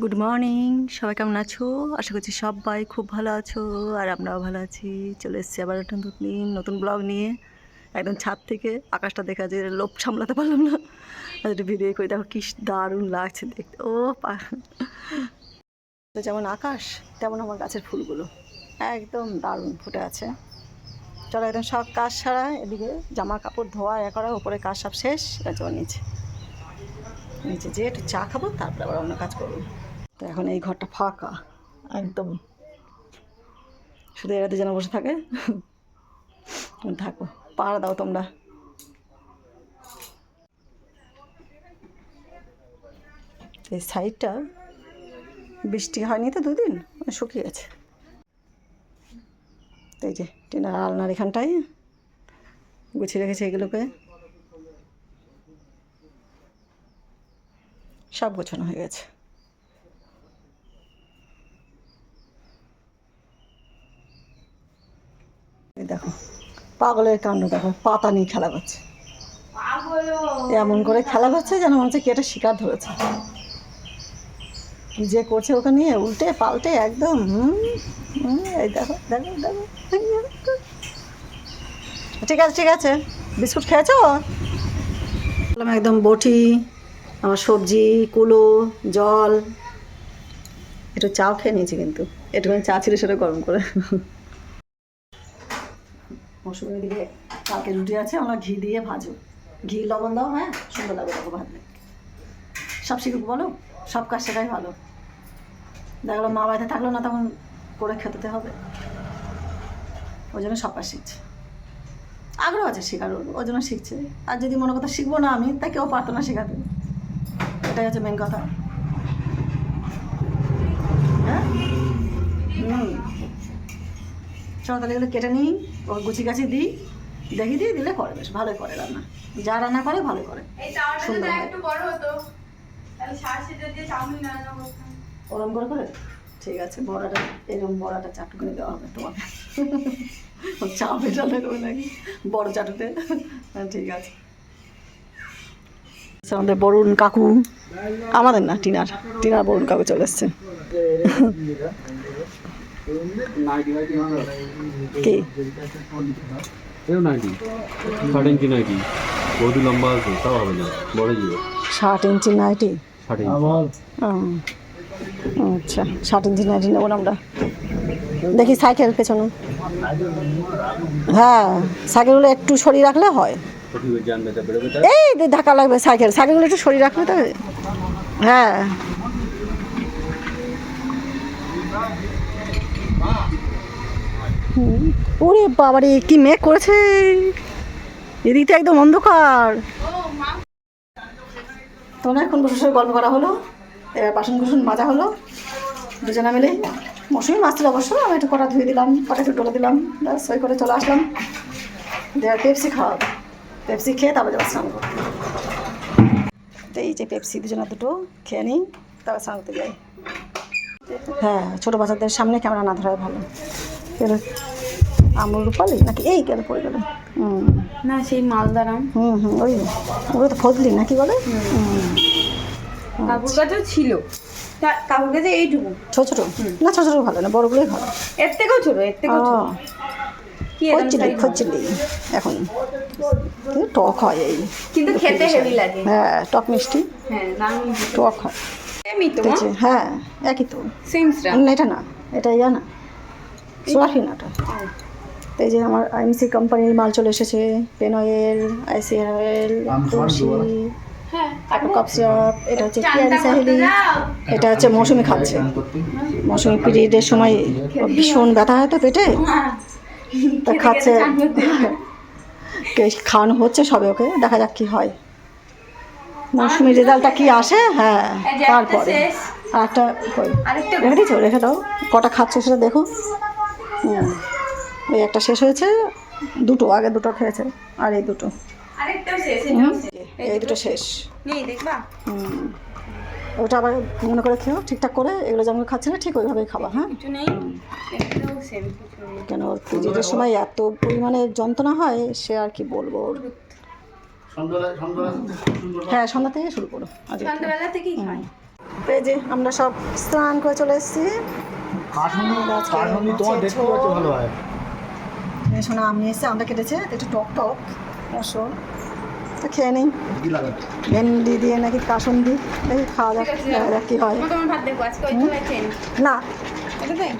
Good morning সবাই কেমন আছো? আশা করছি সবাই খুব ভালো আছো, আর আমরাও ভালো আছি। চলে এসেছি আবার একটা নতুন দিন, নতুন ব্লগ নিয়ে। একদম ছাদ থেকে আকাশটা দেখা যায়, লোভ সামলাতে পারলাম না। একটু ভিডিও করে, দেখো কি দারুণ লাগছে দেখতে। ও পা- তো যেমন আকাশ, তেমন আমার গাছের ফুলগুলো। একদম দারুণ ফুটে আছে। চলো একদম সব কাজ সারা, এদিকে জামা কাপড় ধোয়া এ করা, উপরে কাজ সব শেষ, এবার নিচে। নিচে যেয়ে একটু চা খাব, তারপরে আবার অন্য কাজ করব। তো এখন এই ঘরটা ফাঁকা, একদম। শুধু এরাতে যেন বসে থাকে। থাকো পাহাড় দাও তোমরা। এই সাইডটা বৃষ্টি হয়নি তো দুদিন? শুকিয়ে গেছে। এই যে টিনার আলনার এখানটায় গুছিয়ে রেখেছে এগুলোকে। সব গোছানো হয়ে গেছে। দেখো। পাগলের কাণ্ড দেখো, পাতা নিয়ে খেলা করছে। এমন করে খেলা করছে যেন মনে হচ্ছে কি একটা শিকার ধরেছে। যে করছে ওকে নিয়ে উল্টে পাল্টে একদম এই দেখো ঠিক আছে ঠিক আছে। বিস্কুট খেয়েছো? একদম বটি, আমার সবজি, কুলো, জল। একটু চাও খেয়ে নিয়েছি কিন্তু। একটুখানি চা ছিল সেটা গরম করে। মৌসুমি দিকে কালকে রুটি আছে, আমরা ঘি দিয়ে ভাজো ঘি, লবণ দাও হ্যাঁ? সুন্দর লাগবে দেখো ভাজলে। সব শিখুক বলো? সব কাজ শেখাই ভালো। দেখল মা বাড়িতে থাকল না, তখন করে খেতে হবে। ওই জন্য সব কাজ শিখছে। আগ্রহ আছে শেখার, ওই জন্য শিখছে। আর যদি মনে কথা শিখব না আমি তা কেউ পারতো না শেখাতে। এটাই হচ্ছে মেন কথা। চলো তাহলে এগুলো কেটে নিই ওর গুছি গাছি দিই। দেখি দিয়ে দিলে করে বেশ ভালোই করে রান্না। যা রান্না করে ভালোই করে। সুন্দর ওরম করে করে? ঠিক আছে বড়াটা এরকম বড়াটা চাটু করে দেওয়া হবে তোমাকে ও চা বেটালে করে নাকি? বড় চাটুতে। হ্যাঁ, ঠিক আছে। আচ্ছা, আমাদের বরুণ কাকু। আমাদের না টিনার। টিনার বরুণ কাকু চলে এসছে। এও নাইটি ষাট ইঞ্চি নাইটি বহু লম্বা আছে তাও হবে না বড় যাবে ষাট ইঞ্চি নাইটি ষাট ইঞ্চি আচ্ছা ষাট ইঞ্চি নাইটি নেব আমরা। দেখি সাইকেল পেছনে। হ্যাঁ সাইকেলগুলো একটু সরিয়ে রাখলে হয়। এই ধাক্কা লাগবে সাইকেল সাইকেলগুলো একটু সরিয়ে রাখলে তো হ্যাঁ। ওরে বাবারে, কি মেঘ করেছে? এদিকটা একদম অন্ধকার। তোমরা এখন বসে বসে গল্প করা হলো, এবার বাসন কুসন মাজা হলো, দুজনে মিলে মৌসুমি মাছছিল অবশ্য, আমি একটু কটা ধুয়ে দিলাম, কটা একটু ডলে দিলাম ওই করে চলে আসলাম। দিয়ে পেপসি খাওয়া পেপসি খেয়ে তারপরে যাব স্নান করতে। এই যে পেপসি, দুজনে দুটো খেয়ে নিই, তারপর স্নান করতে যাই। হ্যাঁ ছোটো বাচ্চাদের সামনে ক্যামেরা না ধরাই ভালো। আমুল রূপালি? নাকি এই কেন পড়ে গেল? না সেই মালদারাম হুম হুম ওই ওগুলো তো ফজলি নাকি বলে? কাকুর কাছেও ছিল। কাকুর কাছে এইটুকু। ছোট ছোট? না ছোট ছোট ভালো না বড়গুলোই ভালো। এর থেকেও ছোট এর থেকেও ছোট। খচ্চিলি size এখন। টক হয় এই। কিন্তু খেতে হেভি লাগে। হ্যাঁ টক মিষ্টি। হ্যাঁ টক হয়। হ্যাঁ একই তো। সেমসটা না, এটা না এটা ইয়া না। সোয়াফিনাটা এই যে আমার আইএমসি কোম্পানির মাল চলে এসেছে পেন অয়েল আইসি অয়েল তুলসী হ্যাঁ তারপর কাপ সিরাপ এটা হচ্ছে করতে সাহেলি এটা হচ্ছে মৌসুমি খাচ্ছে। মৌসুমি পিরিয়ডের সময় ভীষণ ব্যথা হয় তো পেটে? হ্যাঁ। তা খাচ্ছে। খাওয়ানো হচ্ছে সবে ওকে দেখা যাক কি হয়। মৌসুমি রেজাল্টটা কি আসে? হ্যাঁ তারপরে আর একটা আরেকটা রেখে দিচ্ছ রেখে দাও। কটা খাচ্ছে সেটা দেখো। হুম। ওই একটা শেষ হয়েছে দুটো আগে দুটো খেয়েছে আর এই দুটো। এই দুটো শেষ। হুম। ওটা আবার মনে করে খেও ঠিকঠাক করে এগুলো যেমন খাচ্ছে না ঠিক ওইভাবেই খাবা হ্যাঁ? কেন ওর পিরিয়ডের সময় এত পরিমাণে যন্ত্রণা হয় সে আর কি বলব ওর? হ্যাঁ সন্ধ্যা থেকে শুরু করো সন্ধ্যাবেলা থেকেই এই যে আমরা সব স্নান করে চলে এসেছি। তোমার দেখতে ভালো হয়। এই শোনা আমি এসে আমরা কেটেছে। একটু টক টক। রসুন তো খেয়ে নিই। ভেন্ডি দিয়ে নাকি কাসুন দিই দেখি খাওয়া যাক কী হয়। না।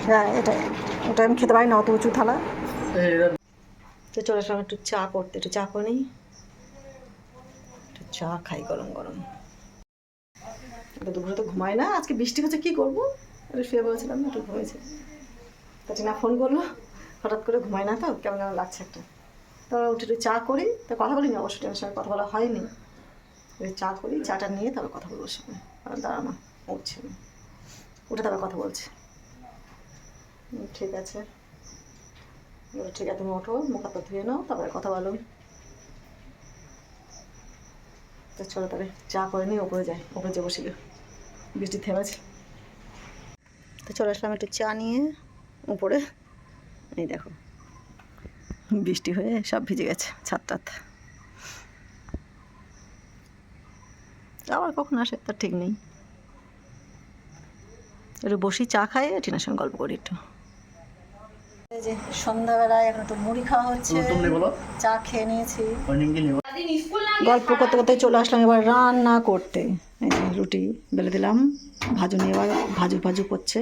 হ্যাঁ এটাই। ওটা আমি খেতে পারি না অত উঁচু থালা। তো চলে আসলাম একটু চা করতে। একটু চা করে নিই। একটু চা খাই গরম গরম। দুপুরে তো ঘুমাই না। আজকে বৃষ্টি হচ্ছে কি করব? একটু শুয়ে বলেছিলাম একটু ঘুমিয়েছে। তা না ফোন করল। হঠাৎ করে ঘুমাই না তো, কেমন কেমন লাগছে একটা। তো উঠে একটু চা করি, তো কথা বলিনি অবশ্যই টেনের সঙ্গে কথা বলা হয়নি। চা করি, চাটা নিয়ে তারপর কথা বলব সঙ্গে। আর দাঁড়ানো উঠছে না। উঠে তারপর কথা বলছে। ঠিক আছে। ঠিক আছে, তুমি ওঠো মুখ হাত ধুয়ে নাও, তারপরে কথা বলো। তো চলো তাহলে চা করে নিয়ে ওপরে যাই ওপরে যে বসিল বৃষ্টি থেমেছে। তো চলে আসলাম একটু চা নিয়ে উপরে। এই দেখো। বৃষ্টি হয়ে সব ভিজে গেছে ছাদ টাত আবার কখন আসে তার ঠিক নেই। একটু বসি চা খাই টিনার সঙ্গে গল্প করি একটু। এই যে সন্ধ্যাবেলায় এখন একটু মুড়ি খাওয়া হচ্ছে। চা খেয়ে নিয়েছি। গল্প করতে করতে চলে আসলাম এবার রান্না করতে। এই যে রুটি বেলে দিলাম ভাজুনি এবার ভাজু ভাজু করছে।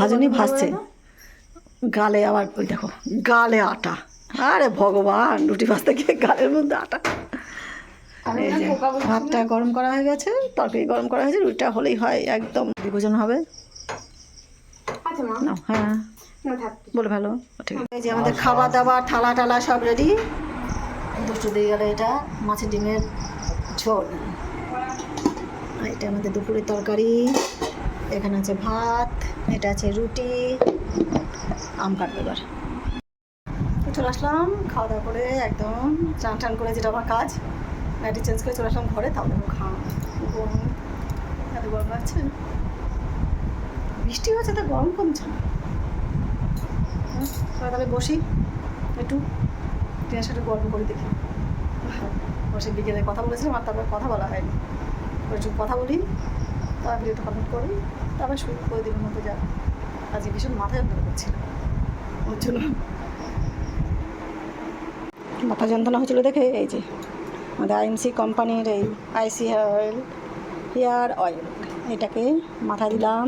ভাজুনি ভাজছে। গালে আবার ওই দেখো গালে আটা। আরে ভগবান রুটি ভাজতে গিয়ে গালের মধ্যে আটা। এই যে ভাতটা গরম করা হয়ে গেছে তরকারি গরম করা হয়েছে রুটিটা হলেই হয় একদম বিভোজন হবে। আচ্ছা হ্যাঁ। না বলে ভালো ঠিক আছে। এই যে আমাদের খাবার দাবার থালা টালা সব রেডি দুটো দিয়ে গেলে এটা মাছের ডিমের ঝোল। আর এটা আমাদের দুপুরের তরকারি। এখানে আছে ভাত এটা আছে রুটি। আম কাটবে এবার। চলে আসলাম, খাওয়া দাওয়া করে একদম চান টান করে যেটা আমার কাজ নাইটি চেঞ্জ করে চলে আসলাম ঘরে দেখো খাওয়া গরম এত গরম লাগছে। বৃষ্টি হচ্ছে তো গরম কমছে না। তাহলে বসি, একটু টিনের সাথে গল্প করে দেখি। বসে বিকেলে কথা বলেছিলাম, আর তারপর কথা বলা হয়নি। একটু কথা বলি, তারপর ভিডিওটা কমপ্লিট করি, তারপর শুরু করে দিনের মতো যা। আজকে ভীষণ মাথায় যন্ত্রণা করছিল ওর জন্য। মাথা যন্ত্রণা হচ্ছিল দেখে, এই যে আমাদের আইএমসি কোম্পানির এই আইসি অয়েল হেয়ার অয়েল, এটাকে মাথা দিলাম।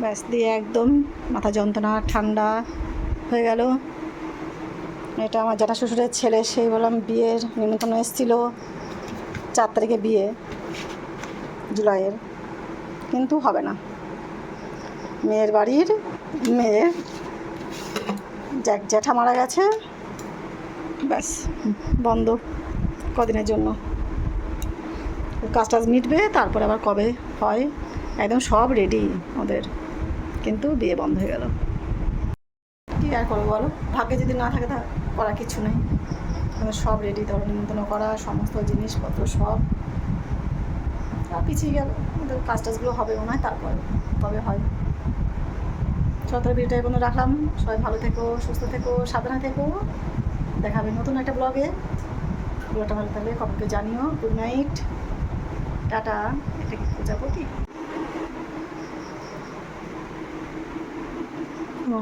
ব্যাস, দিয়ে একদম মাথা যন্ত্রণা ঠান্ডা হয়ে গেল। এটা আমার জ্যাঠা শ্বশুরের ছেলে, সেই বললাম বিয়ের নিমন্ত্রণ এসেছিল চার তারিখে বিয়ে, জুলাইয়ের। কিন্তু হবে না। মেয়ের বাড়ির জ্যাক জ্যাঠা মারা গেছে। ব্যাস, বন্ধ কদিনের জন্য। কাজ টাজ মিটবে, তারপরে আবার কবে হয়? একদম সব রেডি ওদের। কিন্তু বিয়ে বন্ধ হয়ে গেল। কী আর করব বলো? ভাগ্যে যদি না থাকে তা করার কিছু নেই। সব রেডি তারপর নিমন্ত্রণ করা, সমস্ত জিনিসপত্র সব। পিছিয়ে গেল কাজ টাজগুলো হবে মনে হয়, তারপরে, তবে হয়। সতেরো ভিডিওটা এখন রাখলাম। সবাই ভালো থেকো, সুস্থ থেকো, সাবধানে থেকো। দেখা হবে নতুন একটা ব্লগে ব্লগটা ভালো থাকলে সবকে জানিও। Good night tata. এটা কি প্রজাপতি? ও।